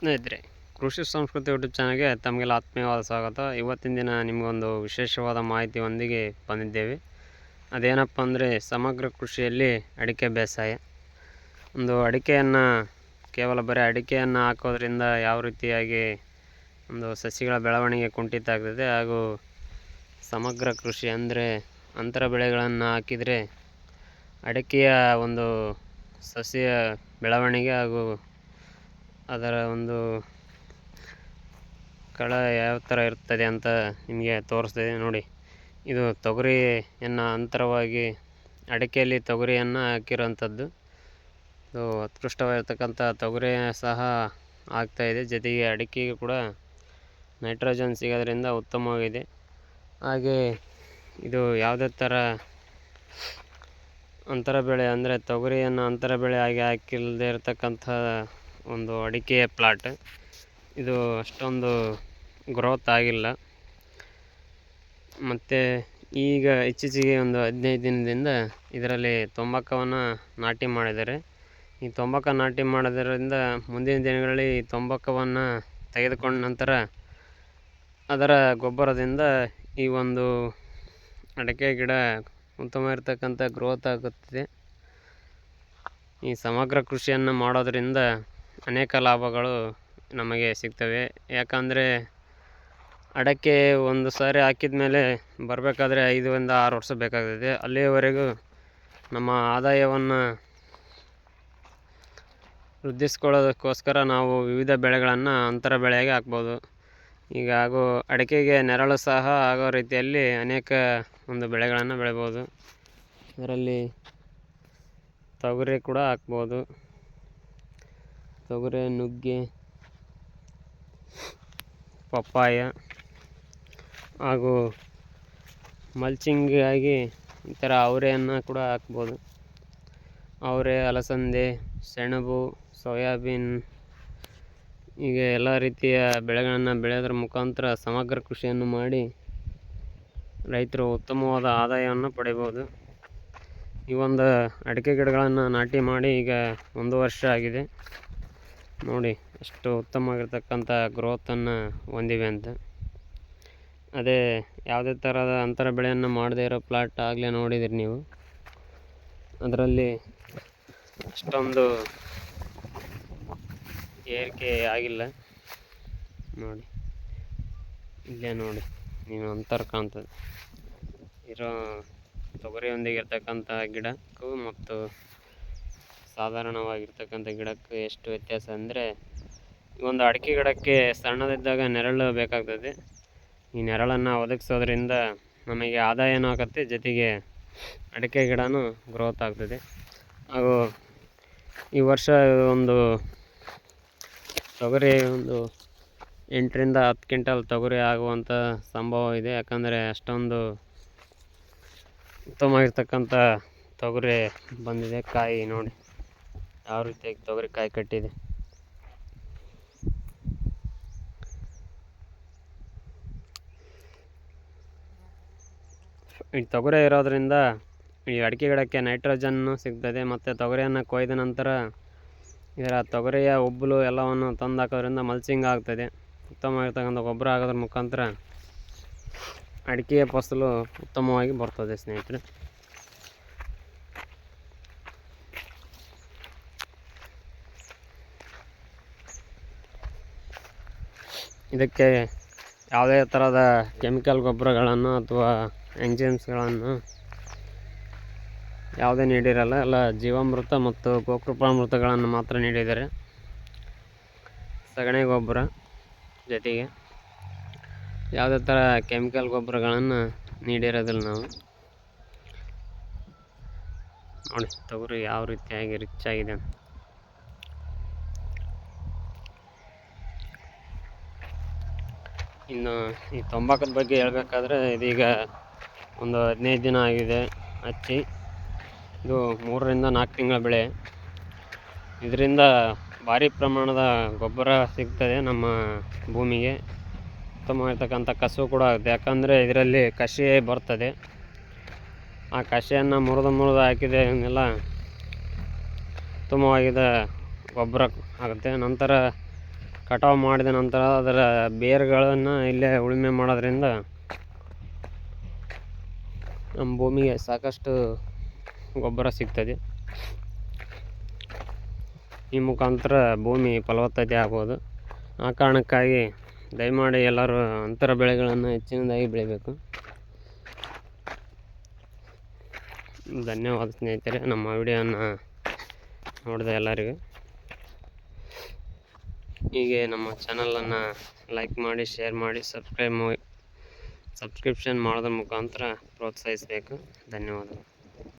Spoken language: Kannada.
ಸ್ನೇಹಿತರೆ ಕೃಷಿ ಸಂಸ್ಕೃತಿ ಯೂಟ್ಯೂಬ್ ಚಾನಲ್ಗೆ ತಮಗೆಲ್ಲ ಆತ್ಮೀಯವಾದ ಸ್ವಾಗತ. ಇವತ್ತಿನ ದಿನ ನಿಮಗೊಂದು ವಿಶೇಷವಾದ ಮಾಹಿತಿಯೊಂದಿಗೆ ಬಂದಿದ್ದೇವೆ. ಅದೇನಪ್ಪ ಅಂದರೆ ಸಮಗ್ರ ಕೃಷಿಯಲ್ಲಿ ಅಡಿಕೆ ಬೇಸಾಯ. ಒಂದು ಅಡಿಕೆಯನ್ನು, ಕೇವಲ ಬರೀ ಅಡಿಕೆಯನ್ನು ಹಾಕೋದ್ರಿಂದ ಯಾವ ರೀತಿಯಾಗಿ ಒಂದು ಸಸಿಗಳ ಬೆಳವಣಿಗೆ ಕುಂಠಿತ ಆಗ್ತದೆ ಹಾಗೂ ಸಮಗ್ರ ಕೃಷಿ ಅಂದರೆ ಅಂತರ ಬೆಳೆಗಳನ್ನು ಹಾಕಿದರೆ ಅಡಿಕೆಯ ಒಂದು ಸಸ್ಯ ಬೆಳವಣಿಗೆ ಹಾಗೂ ಅದರ ಒಂದು ಕಳ ಯಾವ ಥರ ಇರ್ತದೆ ಅಂತ ನಿಮಗೆ ತೋರಿಸ್ತಿದೆ ನೋಡಿ. ಇದು ತೊಗರಿಯನ್ನು ಅಂತರವಾಗಿ ಅಡಿಕೆಯಲ್ಲಿ ತೊಗರಿಯನ್ನು ಹಾಕಿರೋಂಥದ್ದು. ಇದು ಉತ್ಕೃಷ್ಟವಾಗಿರ್ತಕ್ಕಂಥ ತೊಗರಿ ಸಹ ಆಗ್ತಾಯಿದೆ ಜೊತೆಗೆ ಅಡಿಕೆಗೆ ಕೂಡ ನೈಟ್ರೋಜನ್ ಸಿಗೋದ್ರಿಂದ ಉತ್ತಮವಾಗಿದೆ. ಹಾಗೆ ಇದು ಯಾವುದೇ ಥರ ಅಂತರ ಬೆಳೆ ಅಂದರೆ ತೊಗರಿಯನ್ನು ಅಂತರ ಬೆಳೆ ಆಗಿ ಹಾಕಿಲ್ಲದೆ ಇರತಕ್ಕಂಥ ಒಂದು ಅಡಿಕೆ ಪ್ಲಾಟ್ ಇದು ಅಷ್ಟೊಂದು ಗ್ರೋತ್ ಆಗಿಲ್ಲ. ಮತ್ತು ಈಗ ಇತ್ತೀಚೆಗೆ ಒಂದು ಹದಿನೈದು ದಿನದಿಂದ ಇದರಲ್ಲಿ ತೊಂಬಕ್ಕವನ್ನು ನಾಟಿ ಮಾಡಿದ್ದಾರೆ. ಈ ತೊಂಬಕ್ಕ ನಾಟಿ ಮಾಡೋದರಿಂದ ಮುಂದಿನ ದಿನಗಳಲ್ಲಿ ಈ ತೊಂಬಕ್ಕವನ್ನು ತೆಗೆದುಕೊಂಡ ನಂತರ ಅದರ ಗೊಬ್ಬರದಿಂದ ಈ ಒಂದು ಅಡಿಕೆ ಗಿಡ ಉತ್ತಮ ಇರತಕ್ಕಂಥ ಗ್ರೋತ್ ಆಗುತ್ತಿದೆ. ಈ ಸಮಗ್ರ ಕೃಷಿಯನ್ನು ಮಾಡೋದರಿಂದ ಅನೇಕ ಲಾಭಗಳು ನಮಗೆ ಸಿಗ್ತವೆ. ಯಾಕಂದರೆ ಅಡಕೆ ಒಂದು ಸಾರಿ ಹಾಕಿದ ಮೇಲೆ ಬರಬೇಕಾದ್ರೆ ಐದರಿಂದ ಆರು ವರ್ಷ ಬೇಕಾಗ್ತದೆ. ಅಲ್ಲಿಯವರೆಗೂ ನಮ್ಮ ಆದಾಯವನ್ನು ವೃದ್ಧಿಸ್ಕೊಳ್ಳೋದಕ್ಕೋಸ್ಕರ ನಾವು ವಿವಿಧ ಬೆಳೆಗಳನ್ನು ಅಂತರ ಬೆಳೆಯಾಗಿ ಹಾಕ್ಬೋದು. ಈಗ ಹಾಗೂ ಅಡಿಕೆಗೆ ನೆರಳು ಸಹ ಆಗೋ ರೀತಿಯಲ್ಲಿ ಅನೇಕ ಒಂದು ಬೆಳೆಗಳನ್ನು ಬೆಳಿಬೋದು. ಅದರಲ್ಲಿ ತೊಗರಿ ಕೂಡ ಹಾಕ್ಬೋದು. ತೊಗರಿ, ನುಗ್ಗೆ, ಪಪ್ಪಾಯ ಹಾಗೂ ಮಲ್ಚಿಂಗಾಗಿ ಈ ಥರ ಅವರೆಯನ್ನು ಕೂಡ ಹಾಕ್ಬೋದು. ಅವರೆ, ಅಲಸಂದೆ, ಸೆಣಬು, ಸೋಯಾಬೀನ್ ಹೀಗೆ ಎಲ್ಲ ರೀತಿಯ ಬೆಳೆಗಳನ್ನು ಬೆಳೆಯೋದ್ರ ಮುಖಾಂತರ ಸಮಗ್ರ ಕೃಷಿಯನ್ನು ಮಾಡಿ ರೈತರು ಉತ್ತಮವಾದ ಆದಾಯವನ್ನು ಪಡಿಬೋದು. ಈ ಒಂದು ಅಡಿಕೆ ಗಿಡಗಳನ್ನು ನಾಟಿ ಮಾಡಿ ಈಗ ಒಂದು ವರ್ಷ ಆಗಿದೆ. ನೋಡಿ, ಎಷ್ಟು ಉತ್ತಮವಾಗಿರ್ತಕ್ಕಂಥ ಗ್ರೋತನ್ನು ಹೊಂದಿವೆ ಅಂತ. ಅದೇ, ಯಾವುದೇ ಥರದ ಅಂತರ ಬೆಳೆಯನ್ನು ಮಾಡದೇ ಇರೋ ಪ್ಲಾಟ್ ಆಗಲೇ ನೋಡಿದಿರಿ ನೀವು. ಅದರಲ್ಲಿ ಅಷ್ಟೊಂದು ಏರಿಕೆ ಆಗಿಲ್ಲ. ನೋಡಿ, ಇಲ್ಲೇ ನೋಡಿ ನೀವು ಅಂತರ ಕಾಣ್ತದೆ. ಇರೋ ತೊಗರಿಯೊಂದಿಗೆ ಇರ್ತಕ್ಕಂಥ ಗಿಡಕ್ಕೂ ಮತ್ತು ಸಾಧಾರಣವಾಗಿರ್ತಕ್ಕಂಥ ಗಿಡಕ್ಕೆ ಎಷ್ಟು ವ್ಯತ್ಯಾಸ ಅಂದರೆ ಒಂದು ಅಡಿಕೆ ಗಿಡಕ್ಕೆ ಸಣ್ಣದಿದ್ದಾಗ ನೆರಳು ಬೇಕಾಗ್ತದೆ. ಈ ನೆರಳನ್ನು ಒದಗಿಸೋದ್ರಿಂದ ನಮಗೆ ಆದಾಯನೂ ಆಗುತ್ತೆ ಜೊತೆಗೆ ಅಡಿಕೆ ಗಿಡನೂ ಗ್ರೋತ್ ಆಗ್ತದೆ. ಹಾಗೂ ಈ ವರ್ಷ ಒಂದು ತೊಗರಿ ಒಂದು ಎಂಟರಿಂದ ಹತ್ತು ಕ್ವಿಂಟಲ್ ತೊಗರಿ ಆಗುವಂಥ ಸಂಭವ ಇದೆ. ಯಾಕಂದರೆ ಅಷ್ಟೊಂದು ಉತ್ತಮವಾಗಿರ್ತಕ್ಕಂಥ ತೊಗರಿ ಬಂದಿದೆ, ಕಾಯಿ ನೋಡಿ. ಯಾವ ರೀತಿಯಾಗಿ ತೊಗರಿ ಕಾಯಿ ಕಟ್ಟಿದೆ? ಈ ತೊಗರಿ ಇರೋದ್ರಿಂದ ಈ ಅಡಿಕೆ ಗಿಡಕ್ಕೆ ನೈಟ್ರೋಜನ್ನು ಸಿಗ್ತದೆ ಮತ್ತು ತೊಗರಿಯನ್ನು ಕೊಯ್ದ ನಂತರ ಇದರ ತೊಗರಿಯ ಉಬ್ಬಲು ಎಲ್ಲವನ್ನು ತಂದು ಹಾಕೋದ್ರಿಂದ ಮಲ್ಚಿಂಗ್ ಆಗ್ತದೆ. ಉತ್ತಮವಾಗಿರ್ತಕ್ಕಂಥ ಗೊಬ್ಬರ ಆಗೋದ್ರ ಮುಖಾಂತರ ಅಡಿಕೆಯ ಫಸಲು ಉತ್ತಮವಾಗಿ ಬರ್ತದೆ ಸ್ನೇಹಿತರೆ. ಇದಕ್ಕೆ ಯಾವುದೇ ಥರದ ಕೆಮಿಕಲ್ ಗೊಬ್ಬರಗಳನ್ನು ಅಥವಾ ಎಂಜಿನ್ಸ್ಗಳನ್ನು ಯಾವುದೇ ನೀಡಿರಲ್ಲ. ಎಲ್ಲ ಜೀವಾಮೃತ ಮತ್ತು ಗೋಕೃಪಾಮೃತಗಳನ್ನು ಮಾತ್ರ ನೀಡಿದ್ದಾರೆ. ಸಗಣಿ ಗೊಬ್ಬರ ಜೊತೆಗೆ ಯಾವುದೇ ಥರ ಕೆಮಿಕಲ್ ಗೊಬ್ಬರಗಳನ್ನು ನೀಡಿರೋದಿಲ್ಲ ನಾವು. ನೋಡಿ, ತೊಗರಿ ಯಾವ ರೀತಿಯಾಗಿ ರಿಚ್ ಆಗಿದೆ ಇನ್ನು ಈ ತಂಬಾಕದ ಬಗ್ಗೆ ಹೇಳ್ಬೇಕಾದ್ರೆ ಇದೀಗ ಒಂದು ಹದಿನೈದು ದಿನ ಆಗಿದೆ ಹಚ್ಚಿ. ಇದು ಮೂರರಿಂದ ನಾಲ್ಕು ತಿಂಗಳ ಬೆಳೆ. ಇದರಿಂದ ಭಾರಿ ಪ್ರಮಾಣದ ಗೊಬ್ಬರ ಸಿಗ್ತದೆ ನಮ್ಮ ಭೂಮಿಗೆ. ಉತ್ತಮವಾಗಿರ್ತಕ್ಕಂಥ ಕಸು ಕೂಡ ಆಗುತ್ತೆ. ಯಾಕಂದರೆ ಇದರಲ್ಲಿ ಕಷಿ ಬರ್ತದೆ. ಆ ಕಸಿಯನ್ನು ಮುರಿದು ಮುರಿದು ಹಾಕಿದೆ ಇವನ್ನೆಲ್ಲ ಉತ್ತಮವಾಗಿದೆ ಗೊಬ್ಬರ ಆಗುತ್ತೆ. ನಂತರ ಕಟಾವು ಮಾಡಿದ ನಂತರ ಅದರ ಬೇರುಗಳನ್ನು ಇಲ್ಲೇ ಉಳುಮೆ ಮಾಡೋದ್ರಿಂದ ನಮ್ಮ ಭೂಮಿಗೆ ಸಾಕಷ್ಟು ಗೊಬ್ಬರ ಸಿಗ್ತದೆ. ಈ ಮುಖಾಂತರ ಭೂಮಿ ಫಲವತ್ತತೆ ಆಗ್ಬೋದು. ಆ ಕಾರಣಕ್ಕಾಗಿ ದಯಮಾಡಿ ಎಲ್ಲರೂ ಅಂತರ ಬೆಳೆಗಳನ್ನು ಹೆಚ್ಚಿನದಾಗಿ ಬೆಳಿಬೇಕು. ಧನ್ಯವಾದ ಸ್ನೇಹಿತರೆ, ನಮ್ಮ ವಿಡಿಯೋನ ನೋಡಿದ ಎಲ್ಲರಿಗೂ. ಹೀಗೆ ನಮ್ಮ ಚಾನಲನ್ನು ಲೈಕ್ ಮಾಡಿ ಶೇರ್ ಮಾಡಿ ಸಬ್ಸ್ಕ್ರೈಬ್ ಸಬ್ಸ್ಕ್ರಿಪ್ಷನ್ ಮಾಡೋದ್ರ ಮುಖಾಂತರ ಪ್ರೋತ್ಸಾಹಿಸಬೇಕು. ಧನ್ಯವಾದಗಳು.